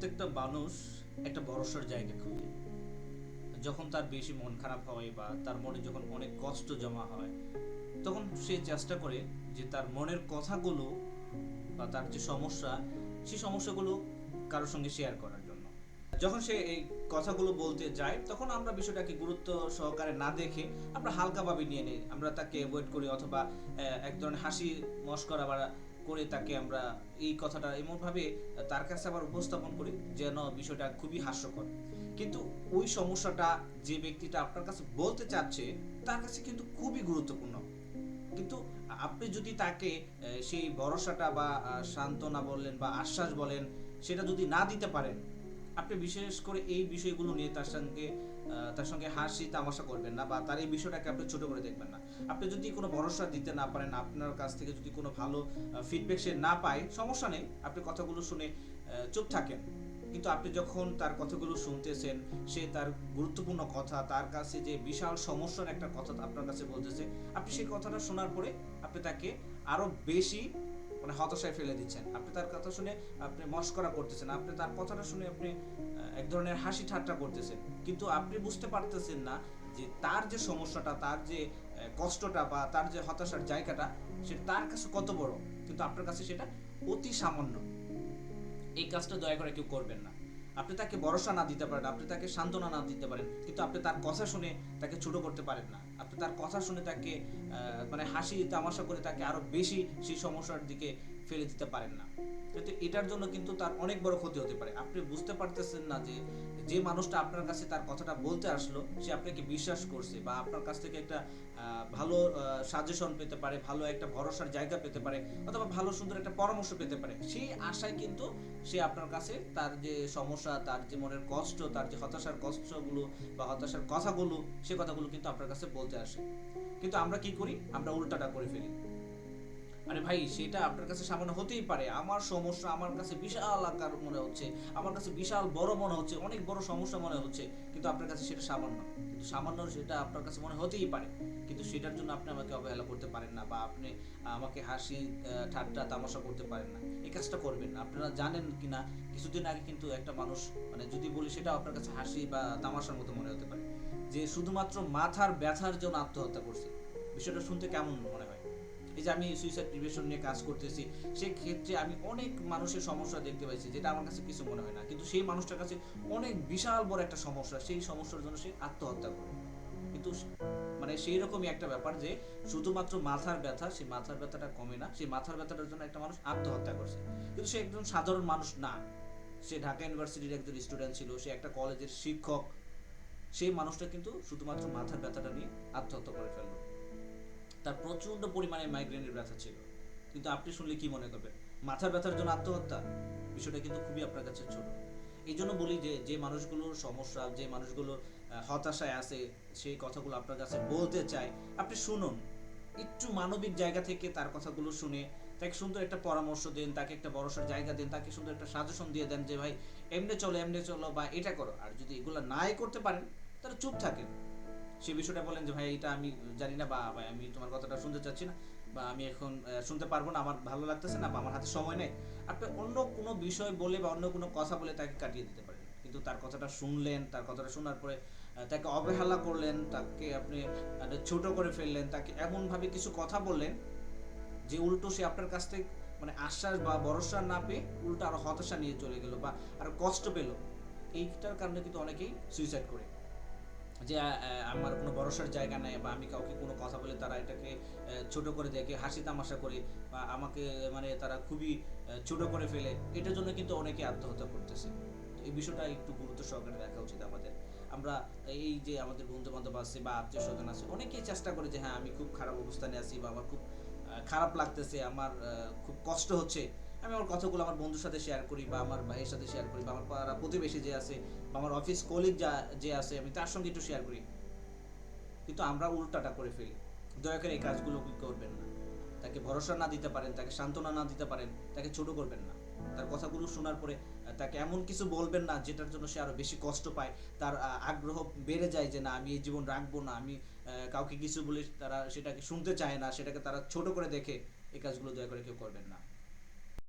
প্রত্যেকটা মানুষ একটা ভরসার জায়গা খুঁজে। যখন তার বেশি মন খারাপ হয় বা তার মনে যখন অনেক কষ্ট জমা হয়, তখন সে চেষ্টা করে যে তার মনের কথাগুলো বা তার যে সমস্যা, সেই সমস্যাগুলো কারোর সঙ্গে শেয়ার করার জন্য। যখন সে এই কথাগুলো বলতে যায়, তখন আমরা বিষয়টাকে গুরুত্ব সহকারে না দেখে আমরা হালকাভাবে নিয়ে নিই। আমরা তাকে অ্যাভয়েড করি অথবা এক ধরনের হাসি মস্করা বা করে তাকে আমরা এই কথাটা এমনভাবে তার কাছে আবার উপস্থাপন করি যেন বিষয়টা খুবই হাস্যকর। কিন্তু ওই সমস্যাটা যে ব্যক্তিটা আপনার কাছে বলতে চাচ্ছে, তার কাছে কিন্তু খুবই গুরুত্বপূর্ণ। কিন্তু আপনি যদি তাকে সেই ভরসাটা বা সান্ত্বনা বললেন বা আশ্বাস বলেন, সেটা যদি না দিতে পারেন আপনি বিশেষ করে এই বিষয়গুলো নিয়ে তার সঙ্গে তার সঙ্গে হাসি তামাশা করবেন না বা তার এই বিষয়টাকে আপনি ছোট করে দেখবেন না। আপনি যদি কোনো ভরসা দিতে না পারেন, আপনার কাছ থেকে যদি কোনো ভালো ফিডব্যাক সে না পায়, সমস্যা নেই। আপনি কথাগুলো শুনে চুপ থাকেন। কিন্তু আপনি যখন তার কথাগুলো শুনতেছেন, সে তার গুরুত্বপূর্ণ কথা, তার কাছে যে বিশাল সমস্যার একটা কথা আপনার কাছে বলতেছে, আপনি সেই কথাটা শোনার পরে আপনি তাকে আরও বেশি মানে হতাশায় ফেলে দিচ্ছেন। আপনি তার কথা শুনে আপনি মস্করা করতেছেন। আপনি তার কথাটা শুনে আপনি এক ধরনের হাসি ঠাট্টা করতেছেন। কিন্তু আপনি বুঝতে পারতেছেন না যে তার যে সমস্যাটা, তার যে কষ্টটা বা তার যে হতাশার জায়গাটা সেটা তার কাছে কত বড়? কিন্তু আপনার কাছে সেটা অতি সামান্য। এই কাজটা দয়া করে কেউ করবেন না। আপনি তাকে ভরসা না দিতে পারেন, আপনি তাকে সান্ত্বনা না দিতে পারেন, কিন্তু আপনি তার কথা শুনে তাকে ছোট করতে পারেন না। আপনি তার কথা শুনে তাকে মানে হাসি, তামাশা করে তাকে আরও বেশি সেই সমস্যার দিকে ফেলে দিতে পারেন না। কিন্তু এটার জন্য কিন্তু তার অনেক বড় ক্ষতি হতে পারে। আপনি বুঝতে পারতেছেন না যে যে মানুষটা আপনার কাছে তার কথাটা বলতে আসলো, সে আপনাকে বিশ্বাস করছে বা আপনার কাছ থেকে একটা ভালো সাজেশন পেতে পারে, ভালো একটা ভরসার জায়গা পেতে পারে অথবা ভালো সুন্দর একটা পরামর্শ পেতে পারে। সেই আশায় কিন্তু সে আপনার কাছে তার যে সমস্যা, তার যে মনের কষ্ট, তার যে হতাশার কষ্টগুলো বা হতাশার কথাগুলো, সে কথাগুলো কিন্তু আপনার কাছে বলতে আসে। কিন্তু আমরা কি করি? আমরা উল্টাটা করে ফেলি। আরে ভাই, সেটা আপনার কাছে সামান্য হতেই পারে। আমার সমস্যা, আমার কাছে বিশাল আকার মনে হচ্ছে। আমার কাছে বিশাল বড় মনে হচ্ছে, অনেক বড় সমস্যা মনে হচ্ছে। কিন্তু আপনার কাছে সেটা সামান্য। কিন্তু সামান্য সেটা আপনার কাছে মনে হতেই পারে। কিন্তু সেটার জন্য আপনি আমাকে অবহেলা করতে পারেন না বা আপনি আমাকে হাসি ঠাট্টা, তামাশা করতে পারেন না। এই কাজটা করবেন। আপনারা জানেন কি না কিছুদিন আগে কিন্তু একটা মানুষ মানে যদি বলি সেটা আপনার কাছে হাসি বা তামাশার মতো মনে হতে পারে। যে শুধুমাত্র মাথার ব্যথার জন্য আত্মহত্যা করছে। বিষয়টা শুনতে কেমন মনে হয়? এই যে আমি সুইসাইড প্রিভেশন নিয়ে কাজ করতেছি সেই ক্ষেত্রে আমি অনেক মানুষের সমস্যা দেখতে পাইছি, যেটা আমার কাছে কিছু মনে হয় না। কিন্তু সেই মানুষটার কাছে অনেক বিশাল বড় একটা সমস্যা, সেই সমস্যার জন্য সে আত্মহত্যা করে। কিন্তু মানে সেই রকমই একটা ব্যাপার যে, শুধুমাত্র মাথার ব্যথা সেই মাথার ব্যথাটা কমে না সেই মাথার ব্যথাটার জন্য একটা মানুষ আত্মহত্যা করছে। কিন্তু সে একজন সাধারণ মানুষ না। সে ঢাকা ইউনিভার্সিটির একজন স্টুডেন্ট ছিল, সে একটা কলেজের শিক্ষক। সেই মানুষটা কিন্তু শুধুমাত্র মাথার ব্যথাটা নিয়ে আত্মহত্যা করে ফেলল। তার প্রচণ্ড পরিমাণে মাইগ্রেনের ব্যথা ছিল। কিন্তু আপনি শুনলে কি মনে করবেন? মাথার ব্যথার জন্য আত্মহত্যা? বিষয়টা কিন্তু খুবই আপনার কাছে ছোট। এই জন্য বলি যে যে মানুষগুলোর সমস্যা, যে মানুষগুলো হতাশায় আছে, সেই কথাগুলো আপনার কাছে বলতে চায় আপনি শুনুন। একটু মানবিক জায়গা থেকে তার কথাগুলো শুনে তাকে সুন্দর একটা পরামর্শ দেন, তাকে একটা ভরসার জায়গা দেন, তাকে সুন্দর একটা সাজেশন দিয়ে দেন যে, ভাই, এমনি চলো এমনি চলো বা এটা করো। আর যদি এগুলো নাই করতে পারেন, তাহলে চুপ থাকেন। সে বিষয়টা বলেন যে, ভাই, এটা আমি জানি না বা, ভাই, আমি তোমার কথাটা শুনতে চাচ্ছি না বা, আমি এখন শুনতে পারব না, আমার ভালো লাগতেছে না বা, আমার হাতে সময় নেই। আপনি অন্য কোনো বিষয় বলে বা, অন্য কোনো কথা বলে তাকে কাটিয়ে দিতে পারেন। কিন্তু তার কথাটা শুনলেন, তার কথাটা শোনার পরে তাকে অবহেলা করলেন, তাকে আপনি ছোট করে ফেললেন, তাকে এমনভাবে কিছু কথা বললেন যে, উল্টো সে আপনার কাছ থেকে মানে আশ্বাস বা ভরসা না পেয়ে উল্টো আরও হতাশা নিয়ে চলে গেল বা আরও কষ্ট পেল। এইটার কারণে কিন্তু অনেকেই সুইসাইড করে। যে আমার কোনো ভরসার জায়গা নেই বা আমি কাউকে কোনো কথা বলে তারা এটাকে ছোট করে দেখে হাসি তামাশা করে বা আমাকে মানে তারা খুবই ছোট করে ফেলে, এটার জন্য কিন্তু অনেকে আত্মহত্যা করতেছে। তো এই বিষয়টা একটু গুরুত্ব সহকারে দেখা উচিত আমাদের। আমরা এই যে আমাদের বন্ধু বান্ধব আছে বা আত্মীয় স্বজন আছে, অনেকেই চেষ্টা করে যে হ্যাঁ আমি খুব খারাপ অবস্থানে আছি বা আমার খুব খারাপ লাগতেছে, আমার খুব কষ্ট হচ্ছে। আমি আমার কথাগুলো আমার বন্ধুর সাথে শেয়ার করি বা আমার ভাইয়ের সাথে শেয়ার করি বা আমার পাড়া প্রতিবেশী যে আছে বা আমার অফিস কলিগ যা, যে আছে, আমি তার সঙ্গে একটু শেয়ার করি। কিন্তু আমরা উল্টাটা করে ফেলি। দয়া করে এই কাজগুলো করবেন না। তাকে ভরসা না দিতে পারেন, তাকে সান্ত্বনা না দিতে পারেন, তাকে ছোট করবেন না। তার কথাগুলো শোনার পরে তাকে এমন কিছু বলবেন না যেটার জন্য সে আরও বেশি কষ্ট পায়। তার আগ্রহ বেড়ে যায় যে না, আমি এই জীবন রাখব না, আমি কাউকে কিছু বলে তারা সেটাকে শুনতে চায় না, সেটাকে তারা ছোট করে দেখে, এই কাজগুলো দয়া করে কেউ করবেন না।